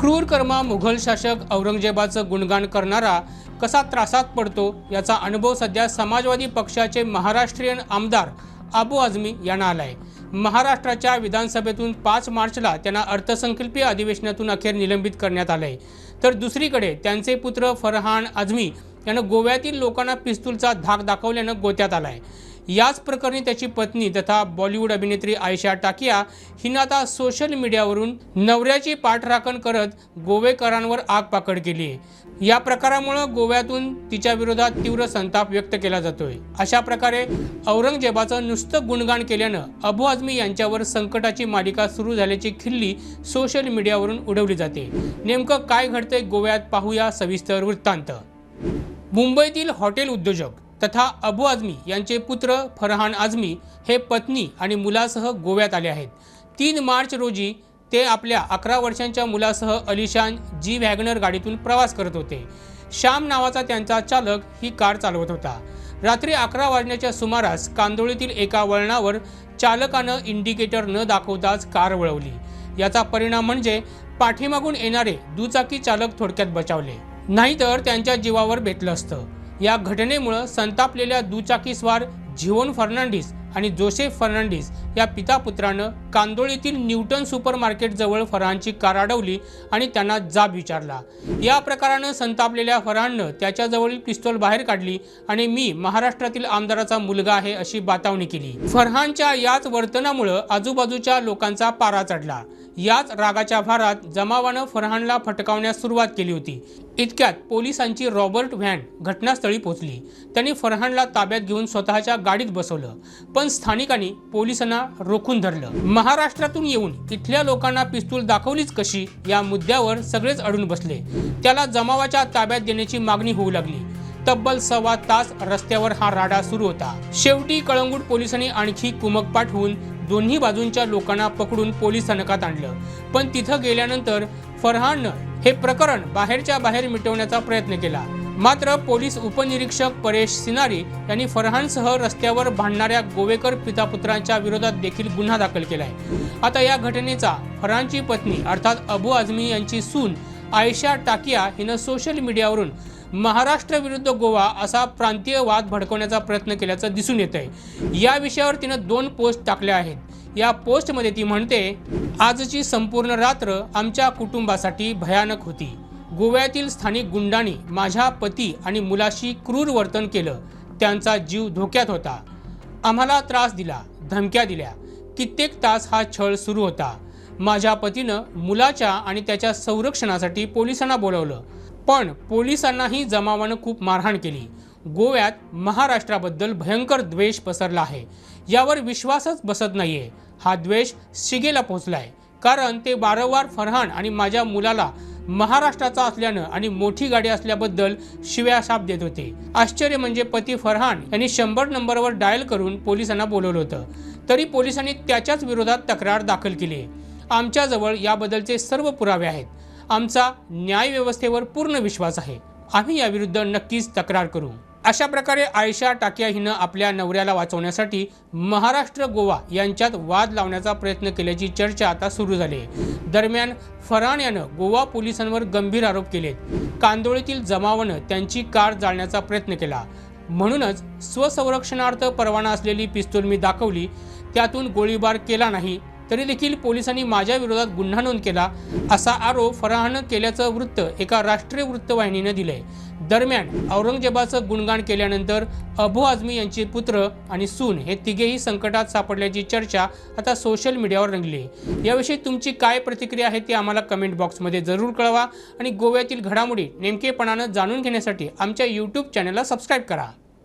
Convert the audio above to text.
क्रूर कर्मा मुघल शासक औरंगजेबाचं गुणगान करणारा कसा त्रासात पडतो याचा अनुभव सध्या समाजवादी पक्षाचे महाराष्ट्रीयन आमदार अबू आझमी यांना आलाय. महाराष्ट्राच्या विधानसभेतून पाच मार्चला त्यांना अर्थसंकल्पीय अधिवेशनातून अखेर निलंबित करण्यात आलंय. तर दुसरीकडे त्यांचे पुत्र फरहान आझमी यानं गोव्यातील लोकांना पिस्तूलचा धाक दाखवल्यानं गोत्यात आलाय. याच प्रकरणी त्याची पत्नी तथा बॉलिवूड अभिनेत्री आयशा टाकिया हिनं आता सोशल मीडियावरून नवऱ्याची पाठराखण करत गोवेकरांवर आग पाकड केली. आहे या प्रकारामुळं गोव्यातून तिच्या विरोधात तीव्र संताप व्यक्त केला जातोय. अशा प्रकारे औरंगजेबाचं नुसतं गुणगान केल्यानं अबू आझमी यांच्यावर संकटाची मालिका सुरू झाल्याची खिल्ली सोशल मीडियावरून उडवली जाते. नेमकं काय घडतंय गोव्यात पाहूया सविस्तर वृत्तांत. मुंबईतील हॉटेल उद्योजक तथा अबू आझमी यांचे पुत्र फरहान आझमी हे पत्नी आणि मुलासह गोव्यात आले आहेत. तीन मार्च रोजी ते आपल्या अकरा वर्षांच्या मुलासह अलिशान जी वॅगनर गाडीतून प्रवास करत होते. श्याम नावाचा त्यांचा चालक ही कार चालवत होता. रात्री अकरा वाजण्याच्या सुमारास कांदोळीतील एका वळणावर चालकानं इंडिकेटर न दाखवताच कार वळवली. याचा परिणाम म्हणजे पाठीमागून येणारे दुचाकी चालक थोडक्यात बचावले. नाहीतर त्यांच्या जीवावर बेतलं असतं. या घटनेमुळं संतापलेल्या दुचाकीस्वार झिओन फर्नांडिस आणि जोसेफ फर्नांडिस या पिता पुत्रानं कांदोळीतील न्यूटन सुपर मार्केटजवळ फरहानची कार अडवली आणि त्यांना जाब विचारला. या प्रकारानं संतापलेल्या फरहाननं त्याच्याजवळील पिस्तोल बाहेर काढली आणि मी महाराष्ट्रातील आमदाराचा मुलगा आहे अशी बातावणी केली. फरहानच्या याच वर्तनामुळं आजूबाजूच्या लोकांचा पारा चढला. याच रागाच्या भारात जमावानं फरहानला फटकावण्यास सुरुवात केली होती. इतक्यात पोलिसांची रॉबर्ट व्हॅन घटनास्थळी पोहोचली. त्यांनी फरहानला ताब्यात घेऊन स्वतःच्या गाडीत बसवलं. पण स्थानिकांनी पोलिसांना रोखून धरलं. महाराष्ट्रातून येऊन इथल्या लोकांना पिस्तूल दाखवलीच कशी या मुद्द्यावर सगळेच अडून बसले. त्याला जमावाच्या ताब्यात देण्याची मागणी होऊ लागली. तब्बल सव्वा तास रस्त्यावर हा राडा सुरू होता. शेवटी कळंगूट पोलिसांनी आणखी कुमक पाठवून दोन्ही बाजूंच्या लोकांना पकडून पोलीस स्थानकात आणलं. पण तिथं गेल्यानंतर फरहाननं हे प्रकरण बाहेरच्या बाहेर मिटवण्याचा प्रयत्न केला. मात्र पोलीस उपनिरीक्षक परेश सिनारी यांनी फरहानसह रस्त्यावर भांडणाऱ्या गोवेकर पितापुत्रांच्या विरोधात देखील गुन्हा दाखल केला आहे आता या घटनेचा फरहानची पत्नी अर्थात अबू आझमी यांची सून आयशा टाकिया हिनं सोशल मीडियावरून महाराष्ट्र विरुद्ध गोवा असा प्रांतीय वाद भडकवण्याचा प्रयत्न केल्याचं दिसून येत आहे या विषयावर तिनं दोन पोस्ट टाकल्या आहेत. या पोस्टमध्ये ती म्हणते आजची संपूर्ण रात्र आमच्या कुटुंबासाठी भयानक होती. गोव्यातील स्थानिक गुंडांनी माझ्या पती आणि मुलाशी क्रूर वर्तन केलं. त्यांचा जीव धोक्यात होता. आम्हाला त्रास दिला धमक्या दिल्या. कित्येक तास हा छळ सुरू होता. माझ्या पतीनं मुलाच्या आणि त्याच्या संरक्षणासाठी पोलिसांना बोलवलं. पण पोलिसांनाही जमावानं खूप मारहाण केली. गोव्यात महाराष्ट्राबद्दल भयंकर द्वेष पसरला आहे. यावर विश्वासच बसत नाहीये. हा द्वेष शिगेला पोहोचलाय. कारण ते वारंवार फरहान आणि माझ्या मुलाला महाराष्ट्राचा असल्यानं आणि मोठी गाडी असल्याबद्दल शिव्या शाप देत होते. आश्चर्य म्हणजे पती फरहान यांनी शंभर नंबरवर डायल करून पोलिसांना बोलवलं होतं. तरी पोलिसांनी त्याच्याच विरोधात तक्रार दाखल केली. आमच्याजवळ याबद्दलचे सर्व पुरावे आहेत. आमचा न्यायव्यवस्थेवर पूर्ण विश्वास आहे. आम्ही याविरुद्ध नक्कीच तक्रार करू. अशा प्रकारे आयशा टाकिया हिनं आपल्या नवऱ्याला वाचवण्यासाठी महाराष्ट्र गोवा यांच्यात वाद लावण्याचा प्रयत्न केल्याची चर्चा आता सुरू झाली आहे. दरम्यान फरहान यानं गोवा पोलिसांवर गंभीर आरोप केलेत. कांदोळीतील जमावानं त्यांची कार जाळण्याचा प्रयत्न केला. म्हणूनच स्वसंरक्षणार्थ परवाना असलेली पिस्तूल मी दाखवली त्यातून गोळीबार केला नाही तरी देखील पोलिसांनी माझ्या विरोधात गुन्हा नोंद केला असा आरोप फराहनं केल्याचं वृत्त एका राष्ट्रीय वृत्तवाहिनीनं दिलंय. दरम्यान औरंगजेबाचं गुणगान केल्यानंतर अबू आझमी यांचे पुत्र आणि सून हे तिघेही संकटात सापडल्याची चर्चा आता सोशल मीडियावर रंगली आहे. याविषयी तुमची काय प्रतिक्रिया आहे ती आम्हाला कमेंट बॉक्समध्ये जरूर कळवा आणि गोव्यातील घडामोडी नेमकेपणानं जाणून घेण्यासाठी आमच्या यूट्यूब चॅनलला सबस्क्राईब करा.